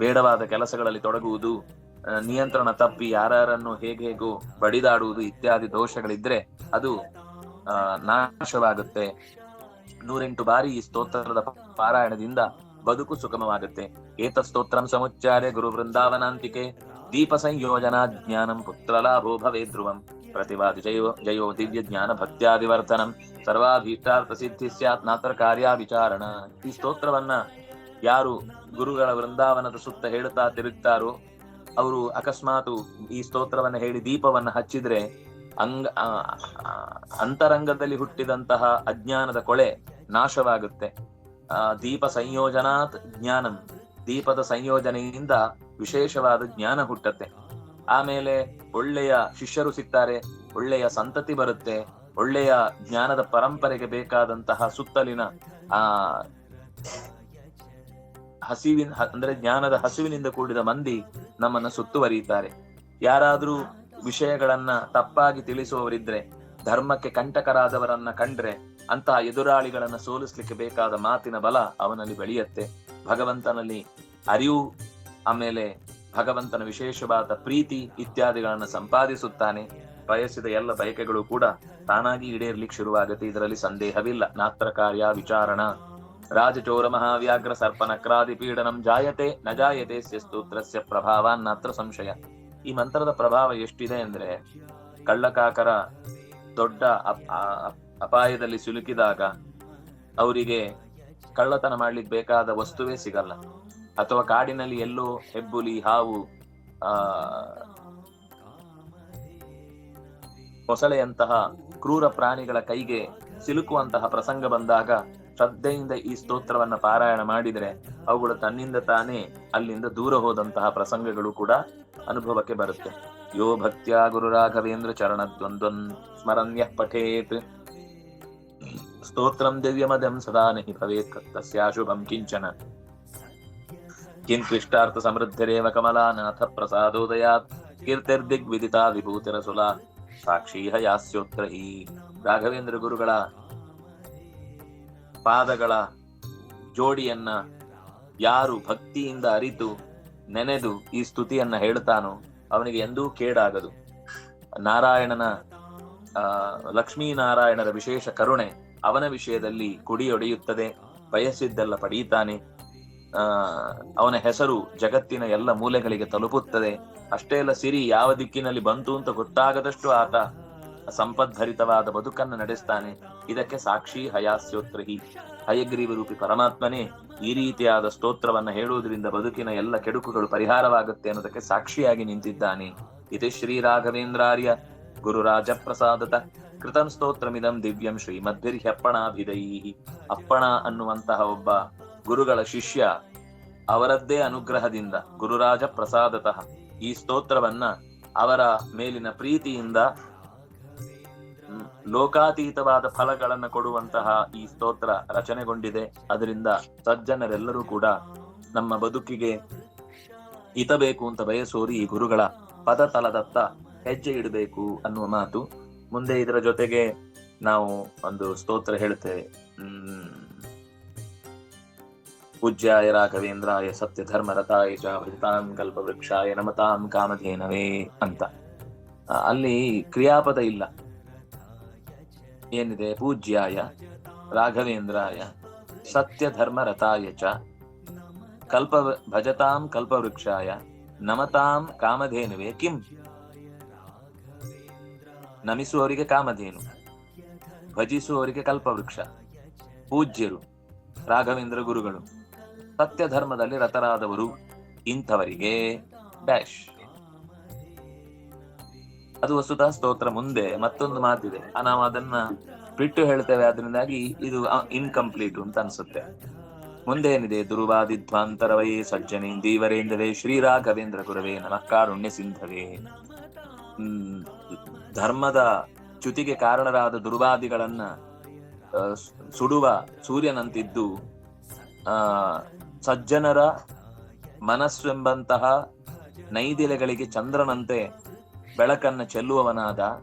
ಬೇಡವಾದ ಕೆಲಸಗಳಲ್ಲಿ ತೊಡಗುವುದು ನಿಯಂತ್ರಣ ತಪ್ಪಿ ಯಾರನ್ನು ಹೇಗೆ ಹೇಗೋ ಬಡಿದಾಡುವುದು ಇತ್ಯಾದಿ ದೋಷಗಳಿದ್ರೆ ಅದು ನಾಶವಾಗುತ್ತೆ. ನೂರೆಂಟು ಬಾರಿ ಈ ಸ್ತೋತ್ರದ ಪಾರಾಯಣದಿಂದ ಬದುಕು ಸುಗಮವಾಗುತ್ತೆ. ಏತ ಸ್ತೋತ್ರಂ ಸಮುಚ್ಚಾರ್ಯ ಗುರು ವೃಂದಾವನಾಂತಿಕೆ ದೀಪ ಸಂಯೋಜನಾ ಜ್ಞಾನಂ ಪುತ್ರಲಾಭೋ ಭವೇ ಧ್ರುವಂ ಜಯೋ ದಿವ್ಯ ಜ್ಞಾನ ಭಕ್ತ್ಯಾದಿವರ್ತನಂ ಸರ್ವಾಭೀಷ್ಟಾರ್ಥ ಸಿದ್ಧಿ ಸ್ಯಾತ್ ನಾತ್ರ ಕಾರ್ಯ ವಿಚಾರಣ ಈ ಸ್ತೋತ್ರವನ್ನ ಯಾರು ಗುರುಗಳ ವೃಂದಾವನದ ಸುತ್ತ ಹೇಳುತ್ತಾ ತಿರುಗ್ತಾರೋ, ಅವರು ಅಕಸ್ಮಾತ್ ಈ ಸ್ತೋತ್ರವನ್ನ ಹೇಳಿ ದೀಪವನ್ನ ಹಚ್ಚಿದ್ರೆ, ಅಂಗ ಅಂತರಂಗದಲ್ಲಿ ಹುಟ್ಟಿದಂತಹ ಅಜ್ಞಾನದ ಕೊಳೆ ನಾಶವಾಗುತ್ತೆ. ದೀಪ ಸಂಯೋಜನಾತ್ ಜ್ಞಾನಂ. ದೀಪದ ಸಂಯೋಜನೆಯಿಂದ ವಿಶೇಷವಾದ ಜ್ಞಾನ ಹುಟ್ಟತ್ತೆ. ಆಮೇಲೆ ಒಳ್ಳೆಯ ಶಿಷ್ಯರು ಸಿಗ್ತಾರೆ, ಒಳ್ಳೆಯ ಸಂತತಿ ಬರುತ್ತೆ, ಒಳ್ಳೆಯ ಜ್ಞಾನದ ಪರಂಪರೆಗೆ ಬೇಕಾದಂತಹ ಸುತ್ತಲಿನ, ಆ, ಹಸಿವಿನ ಅಂದ್ರೆ ಜ್ಞಾನದ ಹಸಿವಿನಿಂದ ಕೂಡಿದ ಮಂದಿ ನಮ್ಮನ್ನ ಸುತ್ತುವರಿಯುತ್ತಾರೆ. ಯಾರಾದ್ರೂ ವಿಷಯಗಳನ್ನ ತಪ್ಪಾಗಿ ತಿಳಿಸುವವರಿದ್ರೆ, ಧರ್ಮಕ್ಕೆ ಕಂಟಕರಾದವರನ್ನ ಕಂಡ್ರೆ, ಅಂತಹ ಎದುರಾಳಿಗಳನ್ನ ಸೋಲಿಸ್ಲಿಕ್ಕೆ ಬೇಕಾದ ಮಾತಿನ ಬಲ ಅವನಲ್ಲಿ ಬೆಳೆಯುತ್ತೆ. ಭಗವಂತನಲ್ಲಿ ಅರಿವು, ಆಮೇಲೆ ಭಗವಂತನ ವಿಶೇಷವಾದ ಪ್ರೀತಿ ಇತ್ಯಾದಿಗಳನ್ನು ಸಂಪಾದಿಸುತ್ತಾನೆ. ಬಯಸಿದ ಎಲ್ಲ ಬಯಕೆಗಳು ಕೂಡ ತಾನಾಗಿ ಈಡೇರ್ಲಿಕ್ಕೆ ಶುರುವಾಗುತ್ತೆ. ಇದರಲ್ಲಿ ಸಂದೇಹವಿಲ್ಲ. ನಾತ್ರ ಕಾರ್ಯ ವಿಚಾರಣ. ರಾಜಚೋರ ಮಹಾವ್ಯಾಘ್ರ ಸರ್ಪನಕ್ರಾದಿ ಪೀಡನಂ ಜಾಯತೆ, ನ ಜಾಯತೆ ಸ್ಯ ಸ್ತೋತ್ರಸ್ಯ ಪ್ರಭಾವ ನಾತ್ರ ಸಂಶಯ. ಈ ಮಂತ್ರದ ಪ್ರಭಾವ ಎಷ್ಟಿದೆ ಅಂದ್ರೆ, ಕಳ್ಳಕಾಕರ ದೊಡ್ಡ ಅಪಾಯದಲ್ಲಿ ಸಿಲುಕಿದಾಗ ಅವರಿಗೆ ಕಳ್ಳತನ ಮಾಡ್ಲಿಕ್ಕೆ ಬೇಕಾದ ವಸ್ತುವೇ ಸಿಗಲ್ಲ. ಅಥವಾ ಕಾಡಿನಲ್ಲಿ ಎಲ್ಲೋ ಹೆಬ್ಬುಲಿ, ಹಾವು, ಆ, ಮೊಸಳೆಯಂತಹ ಕ್ರೂರ ಪ್ರಾಣಿಗಳ ಕೈಗೆ ಸಿಲುಕುವಂತಹ ಪ್ರಸಂಗ ಬಂದಾಗ ಶ್ರದ್ಧೆಯಿಂದ ಈ ಸ್ತೋತ್ರವನ್ನ ಪಾರಾಯಣ ಮಾಡಿದರೆ ಅವುಗಳು ತನ್ನಿಂದ ತಾನೇ ಅಲ್ಲಿಂದ ದೂರ ಹೋದಂತಹ ಪ್ರಸಂಗಗಳು ಕೂಡ ಅನುಭವಕ್ಕೆ ಬರುತ್ತೆ. ಯೋ ಭಕ್ತ್ಯ ಗುರು ರಾಘವೇಂದ್ರ ಚರಣ ದ್ವಂದ್ವನ್ ಸ್ಮರಣ್ಯ ಪಠೇತ್. ಸ್ತೋತ್ರಂ ದಿವ್ಯಮದಂ ಸದಾ ನಹಿ ಭವೇತ್, ತಸ್ಯಾಶುಭಂ ಕಿಂಚನ. ಕಿಂತ್ವಿಷ್ಟಾರ್ಥ ಸಮೃದ್ಧಿರೇವ ಕಮಲಾನಾಥ ಪ್ರಸಾದೋದಯಾತ್ ಕೀರ್ತಿರ್ದಿಗ್ವಿದಿತಾ ವಿಭೂತಿರಸುಲ ಸಾಕ್ಷೀಹ ಯಾಸ್ಯೋತ್ರ ಹಿ ರಾಘವೇಂದ್ರ ಗುರುಗಳ ಪಾದಗಳ ಜೋಡಿಯನ್ನ ಯಾರು ಭಕ್ತಿಯಿಂದ ಅರಿತು ನೆನೆದು ಈ ಸ್ತುತಿಯನ್ನ ಹೇಳ್ತಾನೋ ಅವನಿಗೆ ಎಂದೂ ಕೇಡಾಗದು. ನಾರಾಯಣನ, ಆ, ಲಕ್ಷ್ಮೀನಾರಾಯಣರ ವಿಶೇಷ ಕರುಣೆ ಅವನ ವಿಷಯದಲ್ಲಿ ಕುಡಿಯೊಡೆಯುತ್ತದೆ, ಬಯಸಿದ್ದೆಲ್ಲ ಪಡೆಯುತ್ತಾನೆ ಅವನ ಹೆಸರು ಜಗತ್ತಿನ ಎಲ್ಲ ಮೂಲೆಗಳಿಗೆ ತಲುಪುತ್ತದೆ. ಅಷ್ಟೇ ಅಲ್ಲ ಸಿರಿ, ಯಾವ ದಿಕ್ಕಿನಲ್ಲಿ ಬಂತು ಅಂತ ಗೊತ್ತಾಗದಷ್ಟು ಆತ ಸಂಪದ್ಭರಿತವಾದ ಬದುಕನ್ನು ನಡೆಸ್ತಾನೆ. ಇದಕ್ಕೆ ಸಾಕ್ಷಿ ಹಯಾಸ್ಯೋತ್ರಹಿ. ಹಯಗ್ರೀವ ರೂಪಿ ಪರಮಾತ್ಮನೇ, ಈ ರೀತಿಯಾದ ಸ್ತೋತ್ರವನ್ನ ಹೇಳುವುದರಿಂದ ಬದುಕಿನ ಎಲ್ಲ ಕೆಡುಕುಗಳು ಪರಿಹಾರವಾಗುತ್ತೆ ಅನ್ನೋದಕ್ಕೆ ಸಾಕ್ಷಿಯಾಗಿ ನಿಂತಿದ್ದಾನೆ. ಇದೆ ಶ್ರೀ ರಾಘವೇಂದ್ರಾರ್ಯ ಗುರುರಾಜ ಪ್ರಸಾದತ ಕೃತಂ ಸ್ತೋತ್ರಮಿದಂ ದಿವ್ಯಂ ಶ್ರೀಮದ್ಭಿರ್ಹ್ಯಪ್ಪಣಾಭಿದೈ ಅಪ್ಪಣ ಅನ್ನುವಂತಹ ಒಬ್ಬ ಗುರುಗಳ ಶಿಷ್ಯ ಅವರದ್ದೇ ಅನುಗ್ರಹದಿಂದ ಗುರುರಾಜ ಪ್ರಸಾದತಃ ಈ ಸ್ತೋತ್ರವನ್ನ ಅವರ ಮೇಲಿನ ಪ್ರೀತಿಯಿಂದ ಲೋಕಾತೀತವಾದ ಫಲಗಳನ್ನ ಕೊಡುವಂತಹ ಈ ಸ್ತೋತ್ರ ರಚನೆಗೊಂಡಿದೆ. ಅದರಿಂದ ಸಜ್ಜನರೆಲ್ಲರೂ ಕೂಡ ನಮ್ಮ ಬದುಕಿಗೆ ಹಿತಬೇಕು ಅಂತ ಬಯಸೋರು ಈ ಗುರುಗಳ ಪದ ತಲದತ್ತ ಹೆಜ್ಜೆ ಇಡಬೇಕು ಅನ್ನುವ ಮಾತು. ಮುಂದೆ ಇದರ ಜೊತೆಗೆ ನಾವು ಒಂದು ಸ್ತೋತ್ರ ಹೇಳ್ತೇವೆ. ಹ್ಮ್. ಪೂಜ್ಯಾಯ ರಾಘವೇಂದ್ರಾಯ ಸತ್ಯ ಧರ್ಮ ರಥಾಯ ಚ ಭಜತಾಂ ಕಲ್ಪವೃಕ್ಷಾಯ ನಮತಾಂ ಕಾಮಧೇನವೇ ಅಂತ. ಅಲ್ಲಿ ಕ್ರಿಯಾಪದ ಇಲ್ಲ. ಏನಿದೆ? ಪೂಜ್ಯಾಯ, ರಾಘವೇಂದ್ರಾಯ ಸತ್ಯ ಧರ್ಮ ರಥಾಯ ಚ ಕಲ್ಪ ಭಜತಾಂ ಕಲ್ಪವೃಕ್ಷಾಯ ನಮತಾಂ ಕಾಮಧೇನುವೆ ಕಿಂ. ನಮಿಸುವವರಿಗೆ ಕಾಮಧೇನು ಭಜಿಸುವವರಿಗೆ ಕಲ್ಪವೃಕ್ಷ, ಪೂಜ್ಯರು, ರಾಘವೇಂದ್ರ ಗುರುಗಳು. ಸತ್ಯ ಧರ್ಮದಲ್ಲಿ ರತರಾದವರು ಇಂಥವರಿಗೆ ಡ್ಯಾಶ್. ಅದು ವಸುಧಾ ಸ್ತೋತ್ರ ಮುಂದೆ ಮತ್ತೊಂದು ಮಾತಿದೆ. ನಾವು ಅದನ್ನ ಬಿಟ್ಟು ಹೇಳ್ತೇವೆ ಅದರಿಂದಾಗಿ ಇದು ಇನ್ಕಂಪ್ಲೀಟ್ ಅಂತ ಅನ್ಸುತ್ತೆ. ಮುಂದೆ ಏನಿದೆ? ದುರ್ವಾದಿಧ್ವಾಂತರವೇ ಸಜ್ಜನೆ ದೇವರೇಂದ್ರವೇ ಶ್ರೀ ರಾಘವೇಂದ್ರ ಗುರವೇ ನಮಃಕಾರುಣ್ಯ ಸಿಂಧವೇ. ಹ್ಮ್, ಧರ್ಮದ ಚ್ಯುತಿಗೆ ಕಾರಣರಾದ ದುರ್ವಾದಿಗಳನ್ನ ಸುಡುವ ಸೂರ್ಯನಂತಿದ್ದು, ಆ ಸಜ್ಜನರ ಮನಸ್ಸೆಂಬಂತಹ ನೈದಿಲೆಗಳಿಗೆ ಚಂದ್ರನಂತೆ ಬೆಳಕನ್ನು ಚೆಲ್ಲುವವನಾದ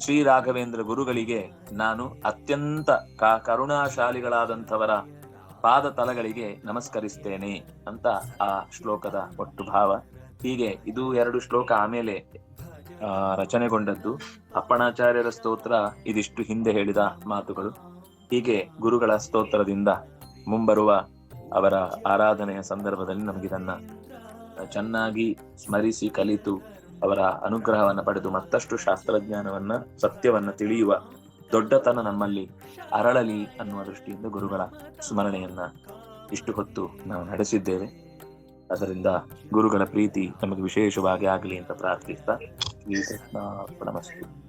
ಶ್ರೀ ರಾಘವೇಂದ್ರ ಗುರುಗಳಿಗೆ ನಾನು ಅತ್ಯಂತ ಕ- ಕರುಣಾಶಾಲಿಗಳಾದಂಥವರ ಪಾದ ತಲಗಳಿಗೆ ನಮಸ್ಕರಿಸ್ತೇನೆ ಅಂತ ಆ ಶ್ಲೋಕದ ಒಟ್ಟು ಭಾವ ಹೀಗೆ ಇದು ಎರಡು ಶ್ಲೋಕ ಆಮೇಲೆ ರಚನೆಗೊಂಡದ್ದು. ಅಪ್ಪಣಾಚಾರ್ಯರ ಸ್ತೋತ್ರ ಇದಿಷ್ಟು ಹಿಂದೆ ಹೇಳಿದ ಮಾತುಗಳು. ಹೀಗೆ ಗುರುಗಳ ಸ್ತೋತ್ರದಿಂದ ಮುಂಬರುವ ಅವರ ಆರಾಧನೆಯ ಸಂದರ್ಭದಲ್ಲಿ ನಮಗಿದನ್ನ ಚೆನ್ನಾಗಿ ಸ್ಮರಿಸಿ ಕಲಿತು ಅವರ ಅನುಗ್ರಹವನ್ನು ಪಡೆದು ಮತ್ತಷ್ಟು ಶಾಸ್ತ್ರಜ್ಞಾನವನ್ನ, ಸತ್ಯವನ್ನ ತಿಳಿಯುವ ದೊಡ್ಡತನ ನಮ್ಮಲ್ಲಿ ಅರಳಲಿ ಅನ್ನುವ ದೃಷ್ಟಿಯಿಂದ ಗುರುಗಳ ಸ್ಮರಣೆಯನ್ನ ಇಷ್ಟು ಹೊತ್ತು ನಾವು ನಡೆಸಿದ್ದೇವೆ. ಅದರಿಂದ ಗುರುಗಳ ಪ್ರೀತಿ ನಮಗೆ ವಿಶೇಷವಾಗಿ ಆಗಲಿ ಅಂತ ಪ್ರಾರ್ಥಿಸ್ತಾ ಈ ಕೃಷ್ಣ ನಮಸ್ತೆ